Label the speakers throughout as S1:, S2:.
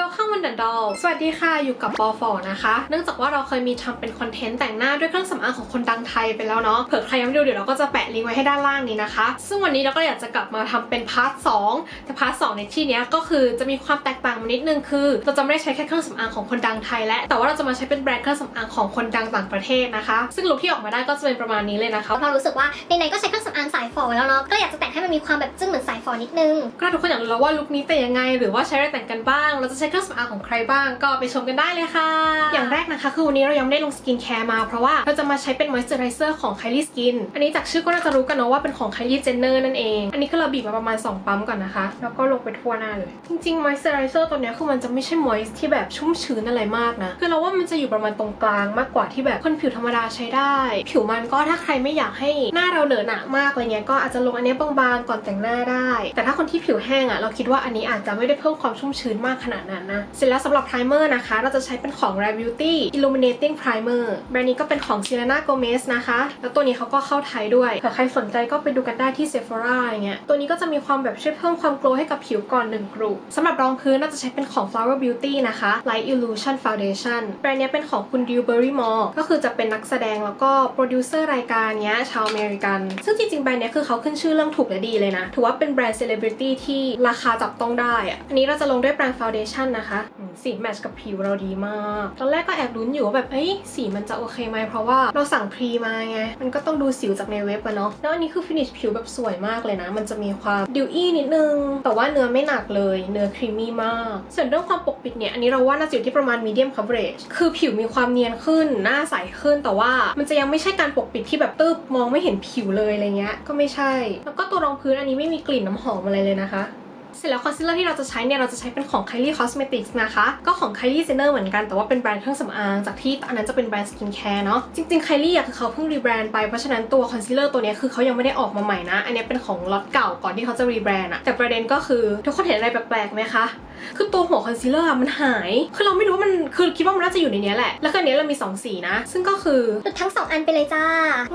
S1: Welcome on the doll สวัสดีค่ะ อยู่กับปอฟอนะคะ เนื่องจากว่าเราเคยมีทำเป็นคอนเทนต์แต่งหน้าด้วยเครื่องสำอางของคนดังไทยไปแล้วเนาะ เผื่อใครยังไม่ดูเดี๋ยวเราก็จะแปะลิงก์ไว้ให้ด้านล่างนี้นะคะ ซึ่งวันนี้เราก็อยากจะกลับมาทำเป็นพาร์ท2แต่พาร์ท2ในที่เนี้ยก็คือจะมีความแตกต่างมานิดนึงคือ เราจะไม่ได้ใช้แค่เครื่องสำอางของคนดังไทยและ แต่ว่าเราจะมาใช้เป็นแบรนด์เครื่องสำอางของคนดังต่างประเทศนะคะ ซึ่งลุคที่ออกมาได้ก็จะเป็นประมาณนี้เลยนะคะ
S2: เรารู้สึกว่าในๆก็ใช้เครื่องสำอางสายฝอแล้วเนาะ ก็เลยอยากจะแต่งให้มันมีความแบบจึ้งเหมือนสายฝอนิดนึง
S1: ก็ทุกคนอยากรู้แล้วว่าลุคนี้แต่งยังไง หรือว่าใช้อะไรแต่งกันบ้าง เราจะใช้เครื่องสำอางของใครบ้างก็ไปชมกันได้เลยค่ะ อย่างแรกนะคะ คือวันนี้เรายังไม่ได้ลงสกินแคร์มา เพราะว่าเราจะมาใช้เป็นมอยส์เจอไรเซอร์ของ Kylie Skin อันนี้จากชื่อก็น่าจะรู้กันเนาะว่าเป็นของ Kylie Jenner นั่นเอง อันนี้คือเราบีบมาประมาณ 2 ปั๊มก่อนนะคะ แล้วก็ลงไปทั่วหน้าเลย จริงๆมอยส์เจอไรเซอร์ตัวนี้คือมันจะไม่ใช่มอยส์ที่แบบชุ่มชื้นอะไรมากนะ คือเราว่ามันจะอยู่ประมาณตรงกลางมากกว่าที่แบบคนผิวธรรมดาใช้ได้ ผิวมันก็ถ้าใครไม่อยากให้หน้าเราเหนอะหนะมากอะไรเงี้ยก็อาจจะลงอันนี้บางๆก่อนแต่งหน้าได้ แต่ถ้าคนที่ผิวแห้งอะเราคิดว่าอันนี้อาจจะไม่ได้เพิ่มความชุ่มชื้นมากขนาดนั้นนะ เสร็จแล้วสำหรับไพรเมอร์นะคะ เราจะใช้เป็นของ Rare Beauty Illuminating Primer แบรนด์นี้ก็เป็นของ Selena Gomez นะคะ แล้วตัวนี้เขาก็เข้าไทยด้วยเผื่อใครสนใจก็ไปดูกันได้ที่ Sephora อย่างเงี้ย ตัวนี้ก็จะมีความแบบช่วยเพิ่มความโกลให้กับผิวก่อนหนึ่งกลุ่มสำหรับรองพื้นเราจะใช้เป็นของ Flower Beauty นะคะ Light Illusion Foundation แบรนด์นี้เป็นของคุณ Drew Barrymore ก็คือจะเป็นนักแสดงแล้วก็โปรดิวเซอร์รายการเนี้ยชาวอเมริกัน ซึ่งจริงๆแบรนด์นี้คือเขาขึ้นชื่อเรื่องถูกและดีเลยนะ ถือว่าเป็นแบรนด์เซเลบริตี้ที่ราคาจับต้องได้อะอันนี้เราจะลงด้วยแปรงฟาวเดชั่นนะคะสีแมทช์กับผิวเราดีมาก ตอนแรกก็แอบลุ้นอยู่ว่าแบบเอ้ยสีมันจะโอเคไหมเพราะว่าเราสั่งพรีมาไง มันก็ต้องดูสิวจากในเว็บอะเนาะแล้วอันนี้คือฟินิชผิวแบบสวยมากเลยนะ มันจะมีความดิวอี้นิดนึง แต่ว่าเนื้อไม่หนักเลย เนื้อครีมมี่มาก ส่วนเรื่องความปกปิดเนี่ย อันนี้เราว่าน่าจะอยู่ที่ประมาณ medium coverage คือผิวมีความเนียนขึ้น หน้าใสขึ้น แต่ว่ามันจะยังไม่ใช่การปกปิดที่แบบตึบมองไม่เห็นผิวเลยอะไรเงี้ย ก็ไม่ใช่ แล้วก็ตัวรองพื้นอันนี้ไม่มีกลิ่นน้ำหอมอะไรเลยนะคะ เสร็จแล้วคอนซีลเลอร์ที่เราจะใช้เนี่ยเราจะใช้เป็นของ Kylie Cosmetics นะคะ ก็ของ Kylie Jenner เหมือนกันแต่ว่าเป็นแบรนด์เครื่องสำอางจากที่อันนั้นจะเป็นแบรนด์สกินแคร์เนาะจริงๆ Kylie อะคือเขาเพิ่งรีแบรนด์ไปเพราะฉะนั้นตัวคอนซีลเลอร์ตัวนี้คือเขายังไม่ได้ออกมาใหม่นะ อันนี้เป็นของล็อตเก่าก่อนที่เขาจะรีแบรนด์อะแต่ประเด็นก็คือทุกคนเห็นอะไรแปลกๆไหมคะคือตัวหัวคอนซีลเลอร์อะมันหาย คือเราไม่รู้ว่ามัน คือคิดว่ามันน่าจะอยู่ในเนี้ยแหละ แล้วก็อันเนี้ยเรามีสองสีนะ ซึ่งก็คือ
S2: หลุดทั้งสองอันไปเลยจ้า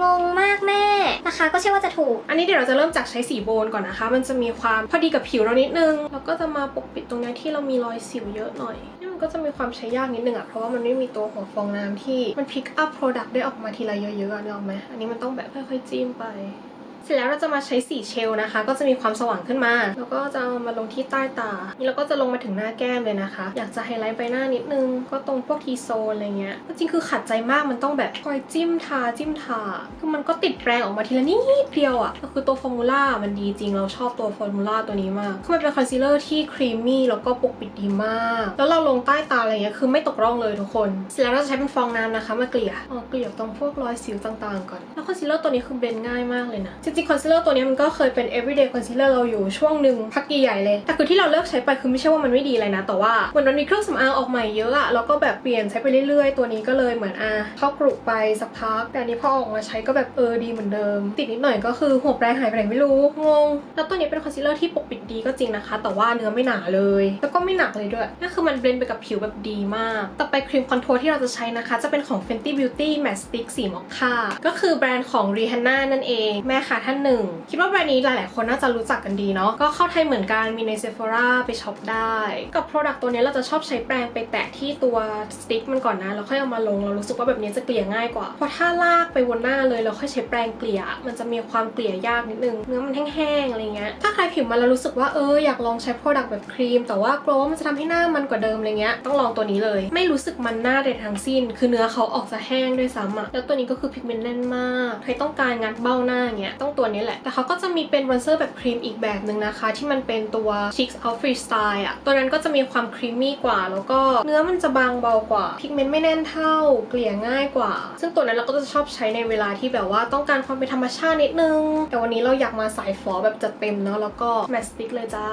S2: งงมากแม่ ราคาก็เชื่อว่าจะถูก
S1: อันนี้เดี๋ยวเราจะเริ่มจากใช้สีโบนก่อนนะคะ มันจะมีความพอดีกับผิวเรานิดนึง แล้วก็จะมาปกปิดตรงเนี้ยที่เรามีรอยสิวเยอะหน่อย นี่มันก็จะมีความใช้ยากนิดนึงอะเพราะว่ามันไม่มีตัวหัวฟองน้ำที่มันพิกอัพโปรดักต์ได้ออกมาทีละเยอะๆอะนึกออกไหมอันนี้มันต้องแบบค่อยๆจิ้มไปเส ร็จแล้วเราจะมาใช้สีเชลนะคะ ก็จะมีความสว่างขึ้นมา แล้วก็จะมาลงที่ใต้ตานี่เราก็จะลงมาถึงหน้าแก้มเลยนะคะ อยากจะไฮไลท์ใบหน้านิดนึง ก็ตรงพวกทีโซนอะไรเงี้ยจริงๆคือขัดใจมากมันต้องแบบคอยจิ้มทาจิ้มทาคือมันก็ติดแรงออกมาทีละนิดเดียวอะ่ะก็คือตัวฟอร์มูล่ามันดีจริงเราชอบตัวฟอร์มูล่าตัวนี้มากคือมันเป็นคอนซีลเลอร์ที่ครีมมี่แล้วก็ปกปิดดีมาก แล้วเราลงใต้ตาอะไรเงี้ยคือไม่ตกร่องเลยทุกคนเสร็จแล้วเราจะใช้เป็นฟองน้ำนะคะมาเกลี่ยอ๋อเกลี่ยตรงพวกรอยสิวต่างๆก่อน แล้วคอนซีลเลอร์ตัวนี้คือเบนง่ายมากเลยนะจริงๆคอนซีลเลอร์ตัวนี้มันก็เคยเป็น everyday concealer เราอยู่ช่วงหนึ่งพักใหญ่ๆเลย แต่คือที่เราเลิกใช้ไปคือไม่ใช่ว่ามันไม่ดีเลยนะ แต่ว่าเหมือนมันมีเครื่องสำอางออกใหม่เยอะอะแล้วก็แบบเปลี่ยนใช้ไปเรื่อยๆ ตัวนี้ก็เลยเหมือนอะเข้ากรุไปสักพัก แต่อันนี้พอออกมาใช้ก็แบบเออดีเหมือนเดิม ติดนิดหน่อยก็คือหัวแปรงหายไปไหนไม่รู้งง แล้วตัวนี้เป็นคอนซีลเลอร์ที่ปกปิดดีก็จริงนะคะ แต่ว่าเนื้อไม่หนาเลย แล้วก็ไม่หนักเลยด้วยนั่นคือมันเบลนด์ไปกับผิวแบบดีมาก ต่อไปครีมคอนโทรที่เราจะใช้นะคะ จะเป็นของ Fenty Beauty Matte Stick สีมอคค่าก็คือแบรนด์ของ Rihanna นั่นเอง แม่ค้าท่านหนึ่ง คิดว่าแบรนด์นี้หลาย ๆ คนน่าจะรู้จักกันดีเนาะก็เข้าไทยเหมือนกันมีใน Sephora ไปช็อปได้ กับ Product ตัวนี้เราจะชอบใช้แปรงไปแตะที่ตัวสติ๊กมันก่อนนะแล้วค่อยเอามาลงเรารู้สึกว่าแบบนี้จะเกลี่ยง่ายกว่าเพราะถ้าลากไปวนหน้าเลยแล้วค่อยใช้แปรงเกลี่ย มันจะมีความเกลี่ยยากนิดนึงเนื้อมันแห้ง ๆ อะไรเงี้ยถ้าใครผิวมันแล้วรู้สึกว่าเอออยากลองใช้ Product แบบครีม แต่ว่ากลัวว่ามันจะทำให้หน้ามันกว่าเดิมอะไรเงี้ยต้องลองตัวนี้เลย ไม่รู้สึกมันหน้าใดทั้งสิ้น คือเนื้อเขาออกจะแห้งด้วยซ้ำอะแล้วตัวนี้ก็คือพิกเมนต์แน่นมาก ใครต้องการงัดเบ้าหน้าเงี้ยต้องตัวนี้แหละ แต่เขาก็จะมีเป็นบอนเซอร์แบบครีมอีกแบบหนึ่งนะคะ ที่มันเป็นตัว Chicks of Freestyle อะตัวนั้นก็จะมีความครีมมี่กว่า แล้วก็เนื้อมันจะบางเบากว่าพิกเมนต์ไม่แน่นเท่า เกลี่ยง่ายกว่า ซึ่งตัวนั้นเราก็จะชอบใช้ในเวลาที่แบบว่าต้องการความเป็นธรรมชาตินิดนึง แต่วันนี้เราอยากมาสายฟอแบบจัดเต็มเนาะแล้วก็แมสติกเลยจ้า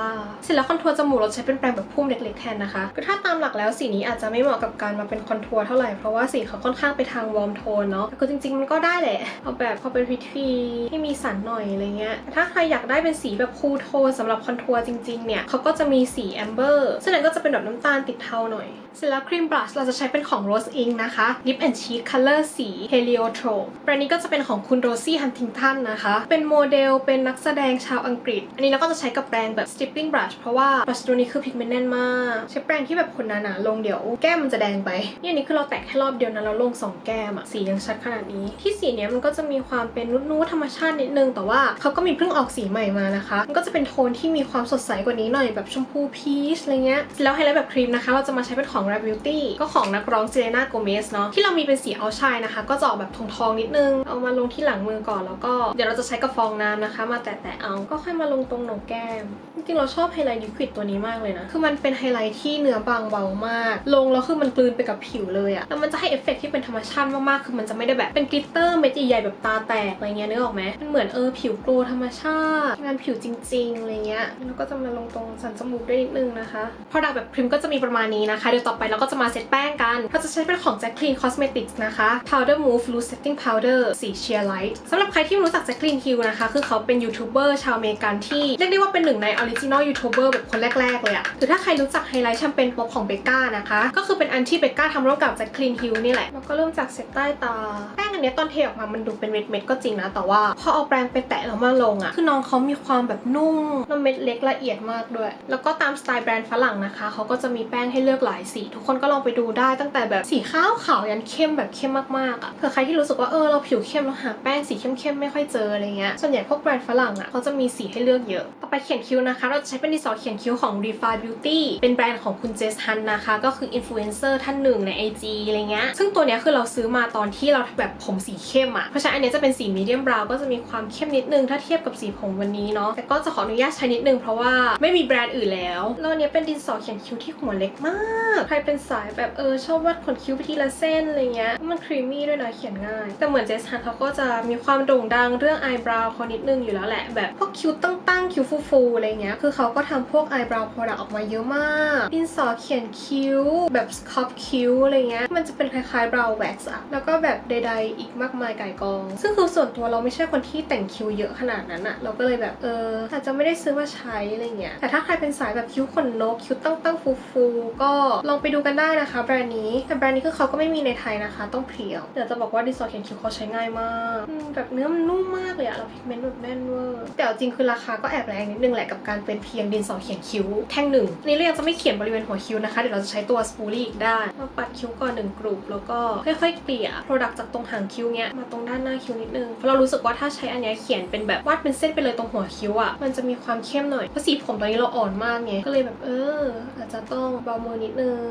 S1: เสร็จแล้วคอนทัวร์จมูกเราใช้เป็นแปรงแบบพุ่มเล็กๆแทนนะคะคือถ้าตามหลักแล้วสีนี้อาจจะไม่เหมาะกับการมาเป็นคอนทัวร์เท่าไหร่เพราะว่าสีเขาค่อนข้างไปทางวอร์มโทนเนาะแต่คือจริงๆมันก็ได้แหละเอาแบบพอเป็นพิธีให้มีสนหน่อยอะไรเงี้ย ถ้าใครอยากได้เป็นสีแบบคูลโทนสำหรับคอนทัวร์จริงๆเนี่ยเขาก็จะมีสีแอมเบอร์ซึ่งนั้นก็จะเป็นแบบน้ำตาลติดเทาหน่อย เสร็จแล้วครีมบลัชเราจะใช้เป็นของ Rose Ink นะคะ Lip and Cheek Color สี Heliotrope แบรนด์นี้ก็จะเป็นของคุณ Rosie Huntington นะคะ เป็นโมเดลเป็นนักแสดงชาวอังกฤษ อันนี้เราก็จะใช้กับแปรงแบบ Stippling Brush เพราะว่า brush ตัวนี้คือพิกเมนต์แน่นมาก ใช้แปรงที่แบบขนหนาๆลงเดี๋ยวแก้มมันจะแดงไป นี่อันนี้คือเราแตะแค่รอบเดียวนะเราลงสองแก้มอะสียังชัดขนาดนี้ ที่สีเนี้ยมันก็จะมีความเป็นนุ่นๆธรรมชาตินิดนึง แต่ว่าเขาก็มีเพิ่งออกสีใหม่มานะคะมันก็จะเป็นโทนที่มีความสดใสกว่านี้หน่อยแบบชมพูพีชอะไรเงี้ยแล้วไฮไลท์แบบครีมนะคะ เราจะมาใช้เป็นของ Rare Beauty ก็ของนักร้องเจเลน่าโกเมสเนาะที่เรามีเป็นสีเอาชายนะคะ ก็จะออกแบบทองๆนิดนึง เอามาลงที่หลังมือก่อนแล้วก็เดี๋ยวเราจะใช้กับฟองน้ำนะคะ มาแตะๆเอาก็ค่อยมาลงตรงหนกแก้ม จริงๆเราชอบไฮไลท์ลิควิดตัวนี้มากเลยนะคือมันเป็นไฮไลท์ที่เนื้อบางเบามาก ลงแล้วคือมันกลืนไปกับผิวเลยอะแล้วมันจะให้เอฟเฟกต์ที่เป็นธรรมชาติมากๆคือมันจะไม่ได้แบบเป็นกลิตเตอร์เม็ดใหญ่ๆแบบตาแตกอะไรเงี้ยนึกออกไหมมันเหมือนเออผิวโกลธรรมชาติงานผิวจริงๆอะไรเงี้ยแล้วก็จะมาลงตรงสันจมูกด้นิดนึงนะคะ Product แบบพริมก็จะมีประมาณนี้นะคะเดี๋ยวต่อไปเราก็จะมาเซตแป้งกันเราจะใช้เป็นของ Jacqueline Cosmetics นะคะ Powder Move Loose Setting Powder สี Sheer Light สำหรับใครที่ไม่รู้จัก Jacqueline Hill นะคะ คือเขาเป็นยูทูบเบอร์ชาวอเมริกันที่ เรียกได้ว่าเป็นหนึ่งในออริจินอลยูทูบเบอร์แบบคนแรก ๆ เลยอะหรือถ้าใครรู้จักไฮไลท์แชมเปญป๊อปของเบก้านะคะ ก็คือเป็นอันที่เบก้าทำร่วมกับ Jacqueline Hill นี่แหละแล้วก็เริ่มจากเซตใต้ตาแป้งอันนี้ตอนเทออกมามันดูเป็นเม็ดๆก็จริงนะ แต่ว่าพอเอาแปรงไปแตะแล้วมาลงอะคือน้องเขามีความแบบนุ่มแล้วเม็ดเล็กละเอียดมากด้วย แล้วก็ตามสไตล์แบรนด์ฝรั่งนะคะเขาก็จะมีแป้งให้เลือกหลายสีทุกคนก็ลองไปดูได้ตั้งแต่แบบสีขาวขาวยันเข้มแบบเข้มมากๆอะเผื่อใครที่รู้สึกว่าเออเราผิวเข้มเราหาแป้งสีเข้มๆไม่ค่อยเจออะไรเงี้ยส่วนใหญ่พวกแบรนด์ฝรั่งอะเขาจะมีสีให้เลือกเยอะ ต่อไปเขียนคิ้วนะคะ เราจะใช้เป็นดินสอเขียนคิ้วของ Refine Beauty เป็นแบรนด์ของคุณเจสฮันนะคะ ก็คืออินฟลูเอนเซอร์ท่านหนึ่งใน IG อะไรเงี้ยซึ่งตัวเนี้ยคือเราซื้อมาตอนที่เราแบบผมสีเข้มอะเพราะฉะนั้นอันเนี้ยจะเป็นสีมีเดียมบราวก็จะมีความเข้มนิดนึงถ้าเทียบกับสีผมวันนี้เนาะแต่ก็จะขออนุญาตใช้นิดนึงเพราะว่าไม่มีแบรนด์อื่นแล้วแล้วเนี้ยเป็นดินสอเขียนคิ้วที่หัวเล็กมากใครเป็นสายแบบเออชอบวาดขนคิ้วไปทีละเส้นอะไรเงี้ยมันครีมมี่ด้วยนะเขียนง่าย แต่เหมือนเจสันเขาก็จะมีความโด่งดังเรื่องอายบราวเขานิดนึงอยู่แล้วแหละ แบบพวกคิ้วตั้งๆคิ้วฟูๆอะไรเงี้ยคือเขาก็ทำพวกอายบราวโปรดักต์ออกมาเยอะมากดินสอเขียนคิ้ว แบบสครับคิ้วอะไรเงี้ยมันจะเป็นคล้ายๆบราวแว็กซ์อะแล้วก็แบบใด ๆ อีกมากมายไก่กอง ซึ่งคือส่วนตัวเราไม่ใช่คนที่แต่งคิ้วเยอะขนาดนั้นอะเราก็เลยแบบเอออาจจะไม่ได้ซื้อมาใช้อะไรเงี้ยแต่ถ้าใครเป็นสายแบบคิ้วขนนกคิ้วตั้งๆฟูๆก็ลองไปดูกันได้นะคะ แบรนด์นี้ แต่แบรนด์นี้คือเขาก็ไม่มีในไทยนะคะ ต้องเพียวเดี๋ยวจะบอกว่าดินสอเขียนคิ้วเขาใช้ง่ายมากแบบเนื้อมันนุ่มมากเลยอะแล้วพิกเมนต์แบบแน่นเวอร์แต่จริงคือราคาก็แอบแรงนิดนึงแหละกับการเป็นเพียงดินสอเขียนคิ้วแท่งหนึ่งนนี้เรายังจะไม่เขียนบริเวณหัวคิ้วนะคะเดี๋ยวเราจะใช้ตัวสปูลี่อีกด้านมาปัดคิ้วก่อนหนึ่งกลุ่มแล้วก็ค่อยๆเกลี่ยโปรดักต์จากตรงหางคิ้วเนี้ยมาตรงด้านหน้าคิ้วนิดนึงเพราะเรารู้สึกว่าถ้าใช้อันเนี้ยเขียนเป็นแบบวาดเป็นเส้นไปเลยตรงหัวคิ้วอะมันจะมีความเข้มหน่อยเพราะสีผมตอนนี้เราอ่อนมากไงก็เลยแบบเออ อาจจะต้องเบามือนิดนึง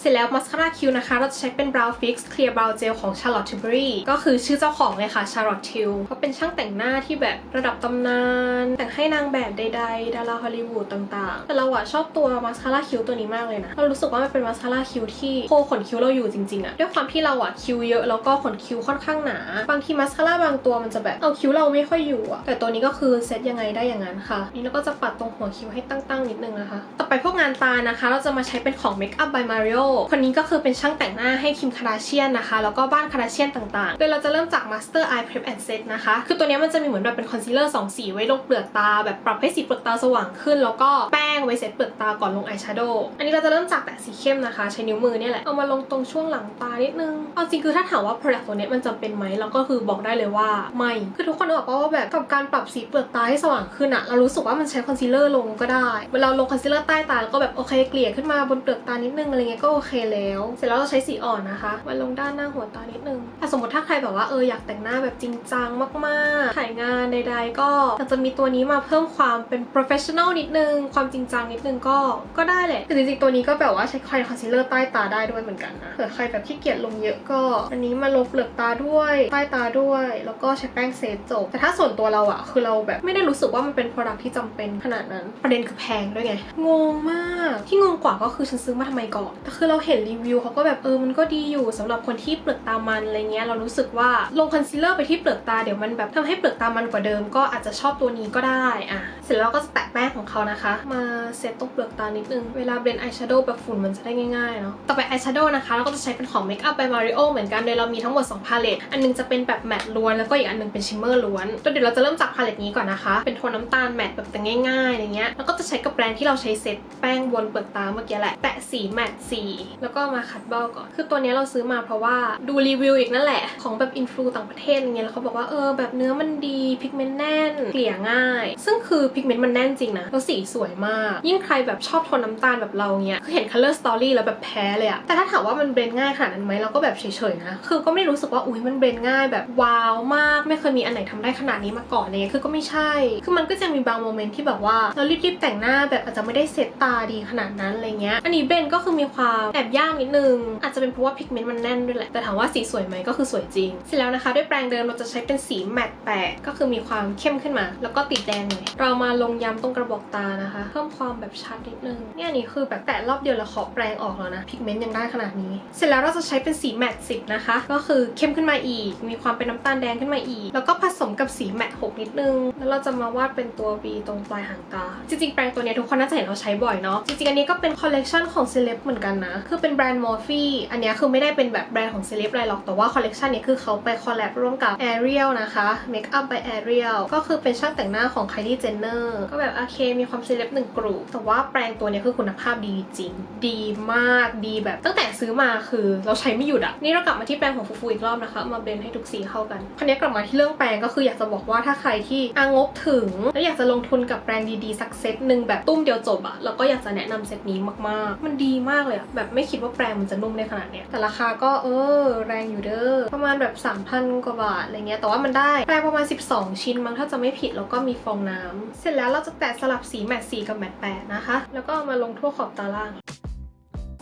S1: เสร็จแล้วมาสคาร่าคิ้วนะคะ เราจะใช้เป็น Brow Fix Clear Brow Gel ของ Charlotte Tilbury ก็คือชื่อเจ้าของเลยค่ะ Charlotte Til เขาเป็นช่างแต่งหน้าที่แบบระดับตำนาน แต่งให้นางแบบใดๆ ดาราฮอลลีวูดต่างๆ แต่เราอะชอบตัวมาสคาร่าคิ้วตัวนี้มากเลยนะ เรารู้สึกว่ามันเป็นมาสคาร่าคิ้วที่โคขนคิ้วเราอยู่จริงๆอะด้วยความที่เราอะคิ้วเยอะแล้วก็ขนคิ้วค่อนข้างหนา บางทีมาสคาร่าบางตัวมันจะแบบเอาคิ้วเราไม่ค่อยอยู่อะแต่ตัวนี้ก็คือเซตยังไงได้อย่างนั้นค่ะ นี่เราก็จะปัดตรงหัวคิ้วให้ตั้งๆนิดนึงนะคะ ต่อไปพวกงานตานะคะ เราจะมาใช้เป็นของ Makeup by Mario คนนี้ก็คือเป็นช่างแต่งหน้าให้คิมคาราเชียนนะคะ แล้วก็บ้านคาราเชียนต่างๆ โดยเราจะเริ่มจาก Master Eye Prep and Set นะคะ คือตัวนี้มันจะมีเหมือนแบบเป็นคอนซีลเลอร์สองสีไว้ลงเปลือกตา แบบปรับให้สีเปลือกตาสว่างขึ้น แล้วก็แป้งไว้เซตเปลือกตาก่อนลงอายแชโดว์อันนี้เราจะเริ่มจากแตะสีเข้มนะคะ ใช้นิ้วมือเนี่ยแหละ เอามาลงตรงช่วงหลังตานิดนึง เอาจริงคือถ้าถามว่า product ตัวเนี้ยมันจำเป็นไหมเราก็คือบอกได้เลยว่าไม่ คือทุกคนบอกว่าแบบกับการปรับสีเปลือกตาให้สว่างขึ้นอะเรารู้สึกว่ามันใช้คอนซีลเลอร์ลงก็ได้เวลาลงคอนซีลเลอร์ใต้ตาแล้วก็แบบโอเคเกลี่ยขึ้นมาบนเปลือกตานิดนึงอะไรเงี้ยก็โอเคแล้ว เสร็จแล้วเราใช้สีอ่อนนะคะมาลงด้านหน้าหัวตานิดนึงถ้าสมมติถ้าใครแบบว่าเอออยากแต่งหน้าแบบจริงจังมากๆ ถ่ายงานใดๆก็อยากจะมีตัวนี้มาเพิ่มความเป็น professional นิดนึง ความจริงจังนิดนึงก็ก็ได้แหละแต่จริงๆตัวนี้ก็แบบว่าใช้คอนซีลเลอร์ใต้ตาได้ด้วยเหมือนกันนะเผื่อใครแบบขี้เกียจลงเยอะก็ อันนี้มาลบเปลือกตาด้วยใต้ตาด้วย แล้วก็ใช้แป้งเซตจบแต่ถ้าส่วนตัวเราอะคือเราแบบไม่ได้รู้สึกว่ามันเป็น product ที่จำเป็นขนาดนั้น ประเด็นคือแพงด้วยไงงงมากที่งงกว่าก็คือฉันซื้อมาทำไมก่อนแต่คือเราเห็นรีวิวเขาก็แบบเออมันก็ดีอยู่สำหรับคนที่เปลือกตามันอะไรเงี้ยเรารู้สึกว่าลงคอนซีลเลอร์ไปที่เปลือกตาเดี๋ยวมันแบบทำให้เปลือกตามันกว่าเดิม ก็อาจจะชอบตัวนี้ก็ได้อะเสร็จแล้วก็จะแตะแป้งของเขานะคะ มาเซตตรงเปลือกตานิดนึงเวลาเบลนอายแชโดว์แบบฝุ่นมันจะได้ง่ายๆเนาะต่อไปอายแชโดว์นะคะเราก็จะใช้เป็นของ Makeup by Mario เหมือนกันโดยเรามีทั้งหมด2พาเลตอันนึงจะเป็นแบบแมตต์ล้วนแล้วก็อีกอันนึงเป็นชิมเมอร์ล้วนตัวเดี๋ยวเราจะเริ่มจากพาเลตนี้ก่อนนะคะ เป็นโทนน้ำตาลแมตต์แบบแต่ง่ายๆอะไรเงี้ยแล้วก็จะใช้กับแบรนด์ที่เราใช้เซตแป้งบนเปลือกตาเมื่อกี้แหละแตะสีแมตต์สีแล้วก็มาคัดเบ้าก่อน คือตัวนี้เราซื้อมาเพราะว่าดูรีวิวอีกนั่นแหละ ของแบบอินฟลูต่างประเทศอะไรเงี้ยแล้วเขาบอกว่าเออแบบเนื้อมันดีพิกเมนต์แน่นเกลี่ยง่าย ซึ่งคือพิกเมนต์มันแน่นจริงนะแล้วสีสวยมาก ยิ่งใครแบบชอบโทนน้ำตาลแบบเราเนี้ยคือเห็น color story แล้วแบบแพ้เลยอะแต่ถ้าถามว่ามันเบลนง่ายขนาดนั้นไหมเราก็แบบเฉยๆนะคือก็ไม่รู้สึกว่าอุ้ยมันเบลนง่ายแบบว้าวมาก ไม่เคยมีอันไหนทำได้ขนาดนี้มาก่อนเลยคือก็ไม่ใช่ คือมันก็จะมีบางโมเมนต์ที่แบบว่าเรารีบๆแต่งหน้าแบบอาจจะไม่ได้เซตตาดีขนาดนั้นอะไรเงี้ยอันนี้เบนก็คือมีความแอบยากนิดนึง อาจจะเป็นเพราะว่าพิกเมนต์มันแน่นด้วยแหละ แต่ถามว่าสีสวยไหมก็คือสวยจริง เสร็จแล้วนะคะ ด้วยแปรงเดิมเราจะใช้เป็นสีแมตต์แปะก็คือมีความเข้มขึ้นมา แล้วก็ติดแดงหน่อยเรามาลงย้ำตรงกระบอกตานะคะ เพิ่มความแบบชัดนิดนึง เนี่ยนนี้คือแบบแตะรอบเดียวแล้วขอแปรงออกแล้วนะพิกเมนต์ยังได้ขนาดนี้ เสร็จแล้วเราจะใช้เป็นสีแมตต์สิบนะคะ ก็คือเข้มขึ้นมาอีก มีความเป็นน้ำตาลแดงขึ้นมาอีก แล้วก็ผสมกับสีแมตต์หกนิดนึง แล้วเราจะมาวาดเป็นตัว V ตรงปลายหางตา จริงๆแปรงตัวนี้ทุกคนน่าจะเห็นเราใช้บ่อยเนาะ จริงๆอันนี้ก็เป็นคอลเลกชันของเซเลบเหมือนกันนะ คือเป็นแบรนด์มอร์ฟีอันนี้คือไม่ได้เป็นแบบแบรนด์ของเซเลบอะไรหรอก แต่ว่าคอลเลกชันนี้คือเขาไปคอลแลบร่วมกับ Ariel นะคะ Make Up by Ariel ก็คือเป็นช่างแต่งหน้าของ Kylie Jenner ก็แบบโอเคมีความเซเลบหนึ่งกลุ่มแต่ว่าแปรงตัวนี้คือคุณภาพดีจริง ดีมากดีแบบตั้งแต่ซื้อมาคือเราใช้ไม่หยุดอะนี่เรากลับมาที่แปรงของฟูฟูอีกรอบนะคะ มาเบลนด์ให้ทุกสีเข้ากันคราวนี้กลับมาที่เรื่องแปรงก็คืออยากจะบอกว่าถ้าใครที่อางบถึง แล้วอยากจะลงทุนกับแปรงดีๆสักเซตหนึ่งแบบตุ้มเดียวจบอะแล้วก็อยากจะแนะนำเซตนี้มากๆ มันดีมากเลยอะแบบไม่คิดว่าแปรงมันจะนุ่มได้ขนาดเนี้ยแต่ราคาก็เออแรงอยู่เด้อประมาณแบบ3,000กว่าบาทอะไรเงี้ยแต่ว่ามันได้แปรงประมาณ 12 ชิ้นมั้งถ้าจะไม่ผิดแล้วก็มีฟองน้ำเสร็จแล้วเราจะแตะสลับสีแมตต์สีกับแมตต์แปดนะคะ แล้วก็เอามาลงทั่วขอบตาล่าง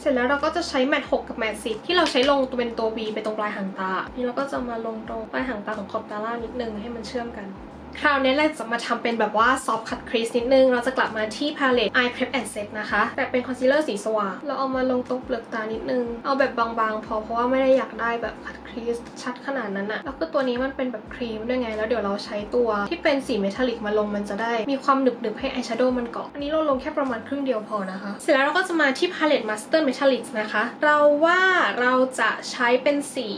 S1: เสร็จแล้วเราก็จะใช้แมตต์6กับแมตต์10ที่เราใช้ลงตัวเป็นตัว V ไปตรงปลายหางตา นี่เราก็จะมาลงตรงปลายหางตาของขอบตาล่างนิดนึงให้มันเชื่อมกัน คราวนี้เราจะมาทำเป็นแบบว่า soft cut crease นิดนึง เราจะกลับมาที่ palette eye prep and set นะคะ แต่เป็นคอนซีลเลอร์สีสว่าง เราเอามาลงตรงเปลือกตานิดนึง เอาแบบบางๆ พอเพราะว่าไม่ได้อยากได้แบบ cut crease ชัดขนาดนั้นอะแล้วก็ตัวนี้มันเป็นแบบครีมด้วยไง แล้วเดี๋ยวเราใช้ตัวที่เป็นสีเมทัลลิกมาลงมันจะได้ มีความหนึบๆให้ eyeshadow มันเกาะ อันนี้เราลงแค่ประมาณครึ่งเดียวพอนะคะ เสร็จแล้วเราก็จะมาที่ palette master metallics นะคะ เราว่าเราจะใช้เป็นสี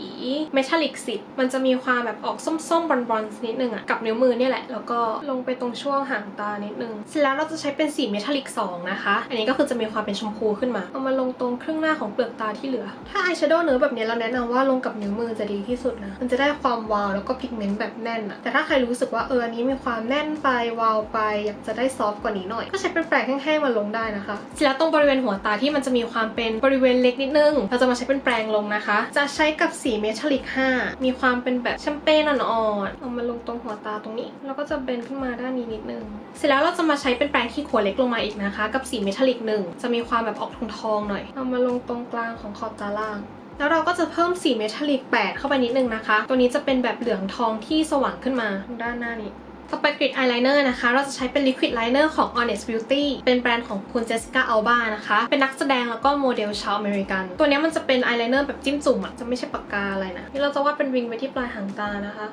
S1: metallic 10มันจะมีความแบบออกส้มๆบอนๆนิดนึงอะกับนิ้วมือเนี่ยแหละ แล้วก็ลงไปตรงช่วงหางตานิดนึง เสร็จแล้วเราจะใช้เป็นสี metallic 2นะคะ อันนี้ก็คือจะมีความเป็นชมพูขึ้นมา เอามาลงตรงครึ่งหน้าของเปลือกตาที่เหลือ ถ้า eyeshadow เนื้อแบบนี้เราแนะนำว่าลงกับนิ้วมือจะดีที่สุดนะ มันจะได้ความวาวแล้วก็พิกเมนต์แบบแน่นอะแต่ถ้าใครรู้สึกว่าเอออันนี้มีความแน่นไปวาวไปอยากจะได้ซอฟต์กว่านี้หน่อย ก็ใช้เป็นแปรงแห้งๆมาลงได้นะคะเสร็จแล้วตรงบริเวณหัวตาที่มันจะมีความเป็นบริเวณเล็กนิดนึง เราจะมาใช้เป็นแปรงลงนะคะ จะใช้กับสีเมทัลลิก5มีความเป็นแบบแชมเปญอ่อนๆเอามาลงตรงหัวตาตรงนี้แล้วก็จะเบนขึ้นมาด้านนี้นิดนึง เสร็จแล้วเราจะมาใช้เป็นแปรงที่ขวดเล็กลงมาอีกนะคะ กับสีเมทัลลิกหนึ่งจะมีความแบบออกทองๆหน่อย เอามาลงตรงกลางของขอบตาล่าง แล้วเราก็จะเพิ่มสีเมทัลลิก8เข้าไปนิดนึงนะคะ ตัวนี้จะเป็นแบบเหลืองทองที่สว่างขึ้นมาด้านหน้านี้ต่อไปกริดอายไลเนอร์นะคะ เราจะใช้เป็น Liquid Liner ของ Honest Beauty เป็นแบรนด์ของคุณเจสสิก้าอัลบานะคะ เป็นนักแสดงแล้วก็โมเดลชาวอเมริกัน ตัวนี้มันจะเป็นอายไลเนอร์แบบจิ้มจุ่มอะจะไม่ใช่ปากกาอะไรนะ นี่เราจะวาดเป็นวิงไว้ที่ปลายหางตานะคะ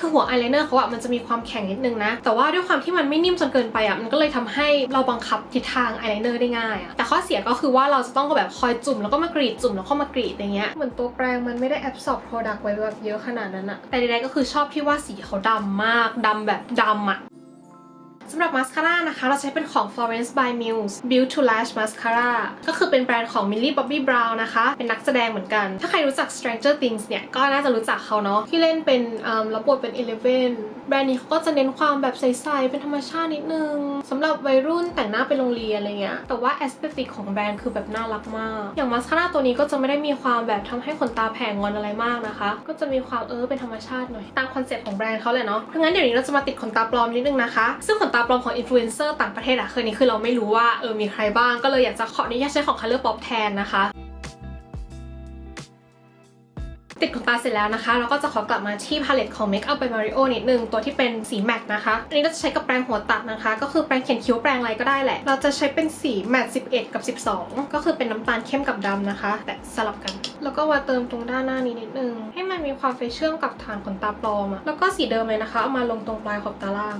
S1: คือหัวอายไลเนอร์เขาอะมันจะมีความแข็งนิดนึงนะ แต่ว่าด้วยความที่มันไม่นิ่มจนเกินไปอะมันก็เลยทำให้เราบังคับทิศทางอายไลเนอร์ได้ง่ายอะแต่ข้อเสียก็คือว่าเราจะต้องแบบคอยจุ่มแล้วก็มากรีดจุ่มแล้วก็มากรีดอย่างเงี้ยเหมือนตัวแปรงมันไม่ได้แอบซอบโปรดักต์ไว้แบบเยอะขนาดนั้นอะแต่ใดๆก็คือชอบที่ว่าสีเขาดำมากดำแบบดำอะ สำหรับมาสคาร่านะคะ เราใช้เป็นของ Florence by Muse Build to Lash Mascara ก็คือเป็นแบรนด์ของ Millie Bobby Brown นะคะ เป็นนักแสดงเหมือนกัน ถ้าใครรู้จัก Stranger Things เนี่ย ก็น่าจะรู้จักเขาเนาะที่เล่นเป็นรับบทเป็น Eleven แบรนด์นี้เขาก็จะเน้นความแบบใสๆเป็นธรรมชาตินิดนึงสำหรับวัยรุ่นแต่งหน้าไปโรงเรียนอะไรเงี้ยแต่ว่าแอสเ e ติกของแบรนด์คือแบบน่ารักมาก อย่างมาสคาร่าตัวนี้ก็จะไม่ได้มีความแบบทำให้ขนตาแผงงอนอะไรมากนะคะ ก็จะมีความเออเป็นธรรมชาติหน่อยตามคอนเซ็ปต์ของแบรนด์เขาเลยเนาะเพราะงั้นเดี๋ยวนี้เราจะมาติดขนตาปลอมนิดนึงนะคะ ซึ่งขนตาปลอมของอินฟลูเอนเซอร์ต่างประเทศอะคือนี้คือเราไม่รู้ว่าเออมีใครบ้างก็เลยอยากจะขออนุญาตใช้ของ Color Pop แทนนะคะ ติดขนตาเสร็จแล้วนะคะ เราก็จะขอกลับมาที่พาเลตของ Makeup by Mario นิดนึง ตัวที่เป็นสีแมตต์นะคะ อันนี้เราจะใช้กับแปรงหัวตัดนะคะ ก็คือแปรงเขียนคิ้วแปรงอะไรก็ได้แหละ เราจะใช้เป็นสีแมตต์11 กับ 12 ก็คือเป็นน้ำตาลเข้มกับดำนะคะ แต่สลับกัน แล้วก็มาเติมตรงด้านหน้านี้นิดนึง ให้มันมีความไปเชื่อมกับฐานขนตาปลอมอะแล้วก็สีเดิมเลยนะคะเอามาลงตรงปลายขอบตาล่าง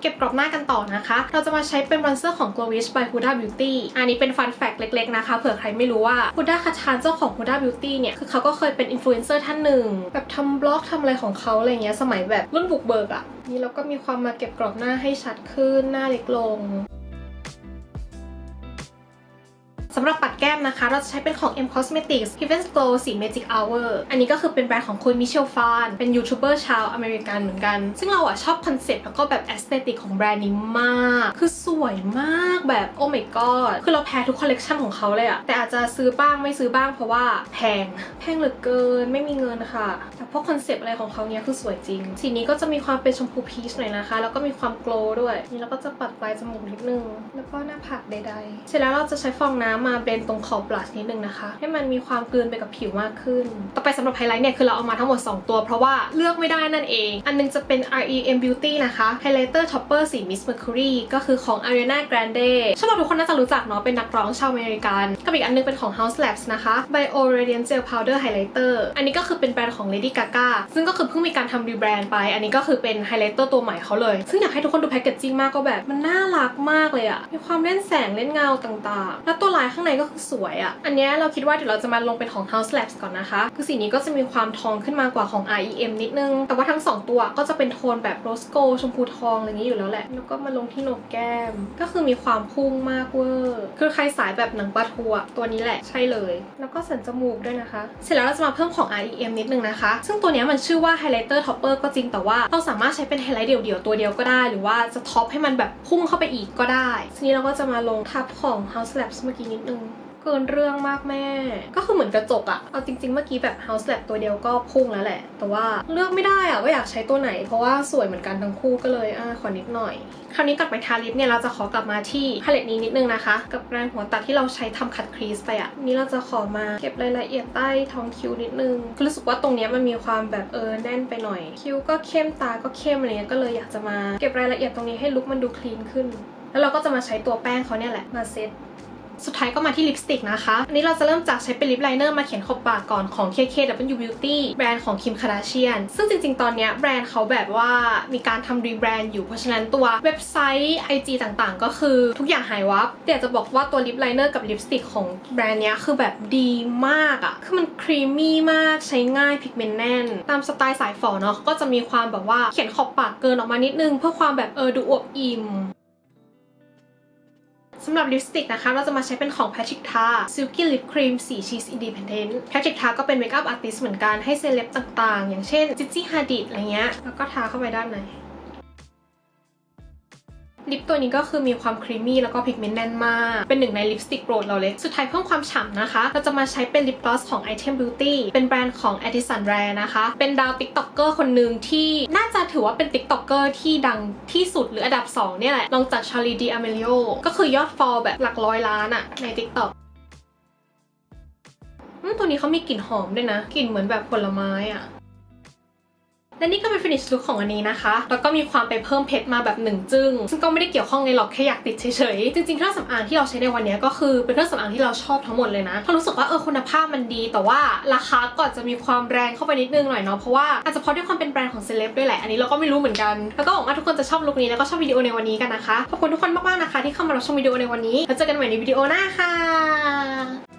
S1: เก็บกรอบหน้ากันต่อนะคะ เราจะมาใช้เป็นบรอนเซอร์ของ Glowish by Huda Beauty อันนี้เป็นฟันแฟกเล็กๆนะคะ เผื่อใครไม่รู้ว่า Huda คาชานเจ้าของ Huda Beauty เนี่ย คือเขาก็เคยเป็นอินฟลูเอนเซอร์ท่านหนึ่ง แบบทำบล็อกทำอะไรของเขาอะไรเงี้ย สมัยแบบรุ่นบุกเบิกอะ นี่เราก็มีความมาเก็บกรอบหน้าให้ชัดขึ้น หน้าเล็กลง สำหรับปัดแก้มนะคะ เราจะใช้เป็นของ M Cosmetics Heaven's Glow สี Magic Hour อันนี้ก็คือเป็นแบรนด์ของคุณมิเชลฟานเป็นยูทูบเบอร์ชาวอเมริกันเหมือนกัน ซึ่งเราอะชอบคอนเซ็ปต์แล้วก็แบบแอสเตติกของแบรนด์นี้มาก คือสวยมากแบบโอ้ my god คือเราแพ้ทุกคอลเลกชันของเขาเลยอะแต่อาจจะซื้อบ้างไม่ซื้อบ้างเพราะว่าแพง แพงเหลือเกินไม่มีเงินค่ะ แต่พวกคอนเซปต์อะไรของเขาเนี้ยคือสวยจริง สีนี้ก็จะมีความเป็นชมพูพีชหน่อยนะคะ แล้วก็มีความโกลว์ด้วย นี่เราก็จะปัดปลายจมูกนิดนึง แล้วก็หน้าผากใดๆ เสร็จแล้วเราจะใช้ฟองน้ำมาเบนตรงขอบบลัชนิดนึงนะคะ ให้มันมีความกลืนไปกับผิวมากขึ้น ต่อไปสำหรับไฮไลท์เนี่ยคือเราเอามาทั้งหมด 2 ตัว เพราะว่าเลือกไม่ได้นั่นเอง อันหนึงจะเป็น REM Beauty นะคะ Highlighter Topper สี Miss Mercury ก็คือของ Ariana Grande ชอว่าทุกคนน่าจะรู้จักเนาะเป็นนักร้องชาวอเมริกัน กับอีกอันหนึงเป็นของ House Labs นะคะ Bio Radiant Gel Powder Highlighter อันนี้ก็คือเป็นแบรนด์ของ Lady Gaga ซึ่งก็คือเพิ่งมีการทำรีแบรนด์ไป อันนี้ก็คือเป็น Highlighter ตัวใหม่เขาเลย ซึ่งอยากให้ทุกคนดูแพคเกจจิ้งมากก็แบบมันน่ารักมากเลยอะมีความเล่นแสงเล่นเงาต่างๆ แล้วตัวลายข้างในก็คือสวยอะอันนี้เราคิดว่าเดี๋ยวเราจะมาลงเป็นของ House Labs ก่อนนะคะ คือสีนี้ก็จะมีความทองขึ้นมากว่าของ REM นิดนึง แต่ว่าทั้งสองตัวก็จะเป็นโทนแบบโรสโกชมพูทองอะไรอย่างนี้อยู่แล้วแหละ แล้วก็มาลงที่โหนกแก้ม ก็คือมีความพุ่งมากเวอร์ คือใครสายแบบหนังปลาทูอะตัวนี้แหละใช่เลย แล้วก็สันจมูกด้วยนะคะ เสร็จแล้วเราจะมาเพิ่มของ REM นิดนึงนะคะ ซึ่งตัวนี้มันชื่อว่า Highlighter Topper ก็จริงแต่ว่าเราสามารถใช้เป็นไฮไลท์เดี่ยวๆตัวเดียวก็ได้ หรือว่าจะท็อปให้มันแบบพุ่งเข้าไปอีกก็ได้ทีนี้เราก็จะมาลงทับของ House Labs เมื่อกี้นิดนึงเกินเรื่องมากแม่ ก็คือเหมือนกระจกอะเอาจริง ๆ เมื่อกี้แบบ House Lab ตัวเดียวก็พุ่งแล้วแหละ แต่ว่าเลือกไม่ได้อะว่าอยากใช้ตัวไหน เพราะว่าสวยเหมือนกันทั้งคู่ก็เลยอะขอนิดหน่อย คราวนี้กลับไปทาลิปเนี่ยเราจะขอกลับมาที่พาเลตนี้นิดนึงนะคะ กับแรนด์หัวตัดที่เราใช้ทำคัดครีสไปอะนี่เราจะขอมาเก็บรายละเอียดใต้ท้องคิ้วนิดนึงรู้สึกว่าตรงเนี้ยมันมีความแบบเออแน่นไปหน่อย คิ้วก็เข้มตาก็เข้มอะไรเงี้ยก็เลยอยากจะมาเก็บรายละเอียดตรงนี้ให้ลุคมันดูคลีนขึ้น แล้วเราก็จะมาใช้ตัวแป้งเขาเนี่ยแหละมาเซต สุดท้ายก็มาที่ลิปสติกนะคะ อันนี้เราจะเริ่มจากใช้เป็นลิปไลเนอร์มาเขียนขอบปากก่อนของ KKW Beauty แบรนด์ของคิมคา d าเชียนซึ่งจริงๆ ตอนนี้แบรนด์เขาแบบว่ามีการทำรีแบรนด์อยู่ เพราะฉะนั้นตัวเว็บไซต์ IG ต่างๆ ก็คือทุกอย่างหายวับแต่อยากจะบอกว่าตัวลิปไลเนอร์กับลิปสติกของแบรนด์นี้คือแบบดีมากอะคือมันครีมมี่มาก ใช้ง่าย พิกเมนต์แน่น ตามสไตล์สายฝอเนาะ ก็จะมีความแบบว่าเขียนขอบปากเกินออกมานิดนึง เพื่อความแบบเออดูอวบอิ่ม สำหรับลิปสติกนะคะ เราจะมาใช้เป็นของ Patrick Ta Silky Lip Cream สี Cheese Independent Patrick Ta ก็เป็นเมคอัพอาร์ติสต์เหมือนกันให้เซเลบต่างๆ อย่างเช่น Gigi Hadid อะไรเงี้ย แล้วก็ทาเข้าไปด้านใน ลิปตัวนี้ก็คือมีความครีมมี่แล้วก็พิกเมนต์แน่นมาก เป็นหนึ่งในลิปสติกโปรดเราเลย สุดท้ายเพิ่มความฉ่ำนะคะ เราจะมาใช้เป็นลิปกลอสของ Item Beauty เป็นแบรนด์ของ Addison Rae นะคะ เป็นดาวติ๊กต็อกเกอร์คนหนึ่งที่น่าจะถือว่าเป็นติ๊กต็อกเกอร์ที่ดังที่สุดหรืออันดับ2เนี่ยแหละลองจาก Charlie D'Amelio ก็คือยอดฟอลแบบหลักร้อยล้านอะใน TikTok อืมตัวนี้เขามีกลิ่นหอมด้วยนะ กลิ่นเหมือนแบบผลไม้อะ และนี่ก็เป็นฟินิชลุคของอันนี้นะคะ แล้วก็มีความไปเพิ่มเพชรมาแบบหนึ่งจึ้ง ซึ่งก็ไม่ได้เกี่ยวข้องในหรอกแค่อยากติดเฉยๆ จริงๆเครื่องสำอางที่เราใช้ในวันนี้ก็คือเป็นเครื่องสำอางที่เราชอบทั้งหมดเลยนะ เพราะรู้สึกว่าเออคุณภาพมันดี แต่ว่าราคาก็อาจจะมีความแรงเข้าไปนิดนึงหน่อยเนาะ เพราะว่าอาจจะเพราะด้วยความเป็นแบรนด์ของเซเลบด้วยแหละ อันนี้เราก็ไม่รู้เหมือนกัน แล้วก็หวังว่าทุกคนจะชอบลุคนี้แล้วก็ชอบวิดีโอในวันนี้กันนะคะ ขอบคุณทุกคนมากๆนะคะ ที่เข้ามารับชมวิดีโอในวันนี้ แล้วเจอกันใหม่ในวิดีโอหน้าค่ะ